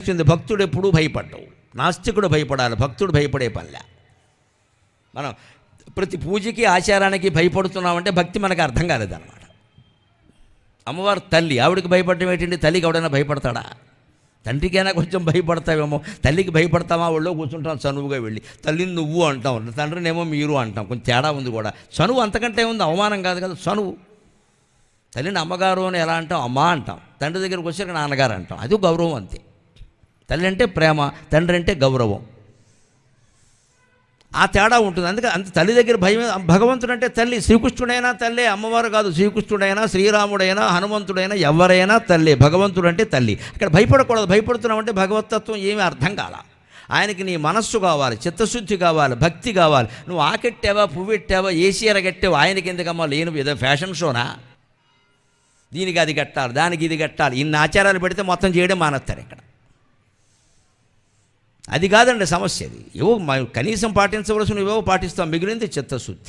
వచ్చింది భక్తుడు ఎప్పుడూ భయపడ్డావు. నాస్తికుడు భయపడాలి భక్తుడు భయపడే పనిలే. మనం ప్రతి పూజకి ఆచారానికి భయపడుతున్నామంటే భక్తి మనకు అర్థం కాలేదన్నమాట. అమ్మవారు తల్లి ఆవిడకి భయపడడం ఏంటండి? తల్లికి ఎవడైనా భయపడతాడా? తండ్రికైనా కొంచెం భయపడతావేమో. తల్లికి భయపడతామా? ఒళ్ళో కూర్చుంటాం చనువుగా వెళ్ళి. తల్లిని నువ్వు అంటాం తండ్రినేమో మీరు అంటాం. కొంచెం తేడా ఉంది కూడా. చనువు అంతకంటే ఉంది అవమానం కాదు కదా చనువు. తల్లిని అమ్మగారు అని ఎలా అంటాం? అమ్మ అంటాం. తండ్రి దగ్గరికి వచ్చాక నాన్నగారు అంటాం. అది గౌరవం అంతే. తల్లి అంటే ప్రేమ తండ్రి అంటే గౌరవం. ఆ తేడా ఉంటుంది. అందుకే అంత తల్లి దగ్గర భయం భగవంతుడు అంటే తల్లి శ్రీకృష్ణుడైనా తల్లి అమ్మవారు కాదు శ్రీకృష్ణుడైనా శ్రీరాముడైనా హనుమంతుడైనా ఎవరైనా తల్లి భగవంతుడు అంటే తల్లి. అక్కడ భయపడకూడదు. భయపడుతున్నామంటే భగవతత్వం ఏమీ అర్థం కాల. ఆయనకి నీ మనస్సు కావాలి చిత్తశుద్ధి కావాలి భక్తి కావాలి. నువ్వు ఆకెట్టావా పువ్వెట్టావా ఏసీ ఎరగట్టావా? ఆయనకి ఎందుకమ్మా లేను ఏదో ఫ్యాషన్ షోనా? దీనికి అది కట్టాలి దానికి ఇది కట్టాలి. ఇన్ని ఆచారాలు పెడితే మొత్తం చేయడం మానేస్తారు ఇక్కడ. అది కాదండి సమస్య అది. ఏవో కనీసం పాటించవలసిన ఏవో పాటిస్తాం. మిగిలింది చిత్తశుద్ధి.